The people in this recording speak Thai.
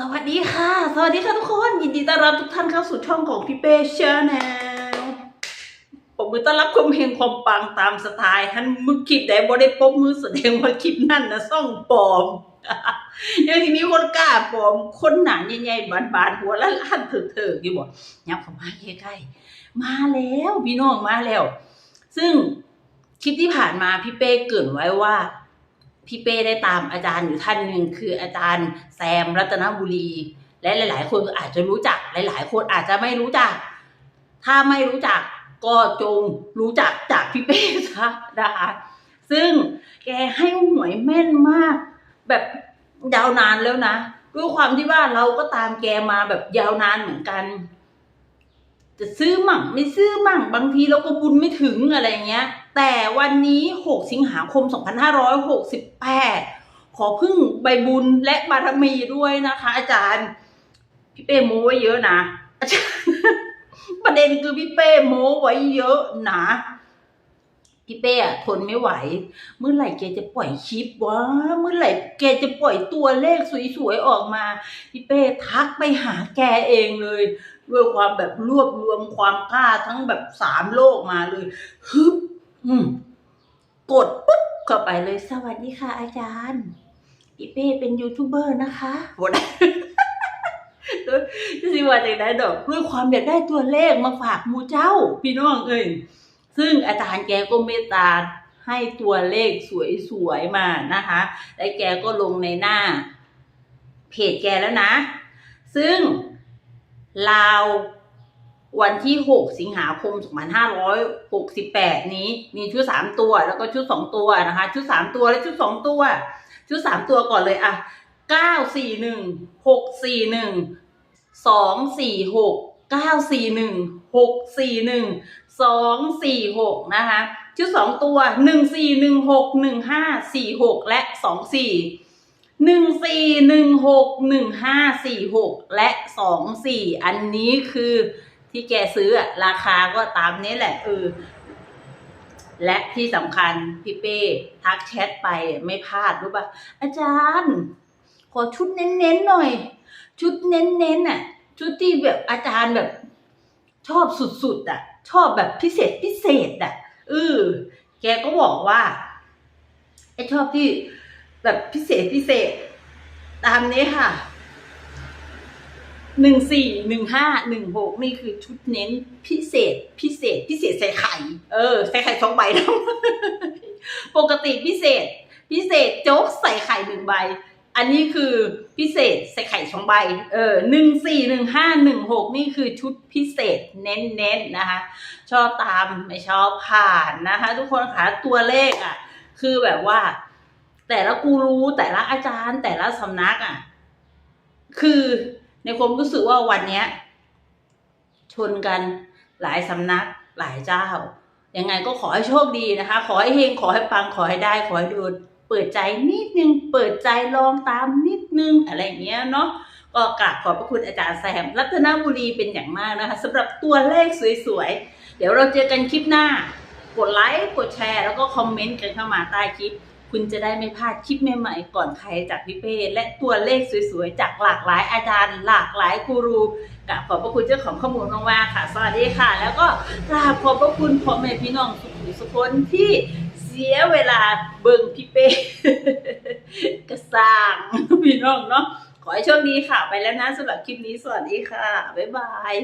สวัสดีค่ะ สวัสดีค่ะทุกคน ยินดีต้อนรับทุกท่านเข้าสู่ช่องของพี่เป้ชาแนลผมมือต้อนรับความเฮงความปังตามสไตล์ท่านมือคลิปแต่บ่ได้ปบมือแสดงว่าคลิปนั่นนะซ่องปลอมยังที่มีคนกล้าปลอม คนหนาใหญ่ๆบานๆหัวละล้านเถิกๆอยู่บ่ยับเข้ามาใกล้ๆมาแล้วพี่น้องมาแล้ว ซึ่งคลิปที่ผ่านมาพี่เป้เกรินไว้ว่า พี่เป้ได้ตามอาจารย์อยู่ท่านหนึ่งคืออาจารย์แซมรัตนบุรี และหลาย ๆ คนอาจจะรู้จักหลาย ๆ คนอาจจะไม่รู้จัก ถ้าไม่รู้จักก็จงรู้จักจากพี่เป้ซะนะคะซึ่งแกให้หวยแม่นมาก แบบยาวนานแล้วนะด้วยความที่ว่าเราก็ตามแกมาแบบยาวนานเหมือนกัน จะซื้อมั่งไม่ซื้อมั่งบางทีเราก็บุญไม่ถึงอะไรเงี้ย แต่วันนี้ 6 สิงหาคม 2568 ขอพึ่งใบบุญและบารมีด้วยนะคะ อาจารย์ พี่เป้โม้ไว้เยอะนะอาจารย์ประเด็นคือพี่เป้โม้ไว้เยอะนะ พี่เป้อะทนไม่ไหว เมื่อไหร่แกจะปล่อยคลิปวะเมื่อไหร่แกจะปล่อยตัวเลขสวยๆออกมา พี่เป้ทักไปหาแกเองเลย ด้วยความแบบรวบรวมความกล้าทั้งแบบสามโลกมาเลยฮึบอืมกดปุ๊บเข้าไปเลยสวัสดีค่ะ อาจารย์พี่เป้เป็นยูทูบเบอร์นะคะหมดจะสิว่าจากไหนดอกด้วยความอยากได้ตัวเลขมาฝากหมูเจ้า พี่น้องเอ้ย ซึ่งอาจารย์แกก็เมตตาให้ตัวเลขสวยๆมานะคะ และแกก็ลงในหน้า เพจแกแล้วนะ ซึ่งลาววันที่ 6 สิงหาคม 2568 นี้มีชุด 3 ตัวแล้วก็ชุด 2 ตัวนะคะ ชุด 3 ตัวและชุด 2 ตัว ชุด 3 ตัวก่อนเลยอะ941 641 246 941 641 246 นะคะ ชุด 2 ตัว 1416 1546 และ 24หนึ่งสี่หนึ่งหกหนึ่งห้าสี่หกและสองสี่อันนี้คือที่แกซื้อราคาก็ตามนี้แหละเออและที่สำคัญพี่เป้ทักแชทไปไม่พลาดรู้ป่ะ อาจารย์ ขอชุดเน้นๆหน่อย ชุดเน้นๆน่ะ ชุดที่แบบอาจารย์แบบ ชอบสุดๆอะ ชอบแบบพิเศษพิเศษอะเออแกก็บอกว่าไอชอบที่แบบพิเศษพิเศษ ตามนี้ค่ะหนึ่งสี่หนึ่งห้าหนึ่งหกนี่คือชุดเน้นพิเศษพิเศษ พิเศษใส่ไข่ เออ ใส่ไข่สองใบนะปกติพิเศษ พิเศษโจ๊กใส่ไข่หนึ่งใบ อันนี้คือพิเศษใส่ไข่สองใบ เออหนึ่งสี่หนึ่งห้าหนึ่งหกนี่คือชุดพิเศษเน้นๆนะคะ ชอบตามไม่ชอบผ่านนะคะ ทุกคนคะตัวเลขอะ คือแบบว่า แต่ละกูรูแต่ละอาจารย์แต่ละสำนักอะ คือในความรู้สึกว่าวันเนี้ย ชนกันหลายสำนักหลายเจ้ายังไงก็ขอให้โชคดีนะคะ ขอให้เฮงขอให้ปังขอให้ได้ขอให้ดน เปิดใจนิดนึง เปิดใจลองตามนิดนึงอะไรอย่างเงี้ยเนาะก็กราบขอบพระคุณอาจารย์แซม รัตนบุรีเป็นอย่างมากนะคะสำหรับตัวเลขสวยๆ เดี๋ยวเราเจอกันคลิปหน้า กดไลค์กดแชร์ แล้วก็คอมเมนต์กันเข้ามาใต้คลิป คุณจะได้ไม่พลาดคลิปใหม่ๆก่อนใครจากพี่เป้และตัวเลขสวยๆ จากหลากหลายอาจารย์ หลากหลายกูรูกับขอบพระคุณเจ้าของข้อมูลมากๆค่ะ สวัสดีค่ะ แล้วก็กราบขอบพระคุณพ่อแม่พี่น้องทุกคนที่ สียเวลาเบิ่งพี่เป้กระสางพี่น้องเนาะขอให้โชคดีค่ะ ไปแล้วนะสำหรับคลิปนี้สวัสดีค่ะ บ๊ายบาย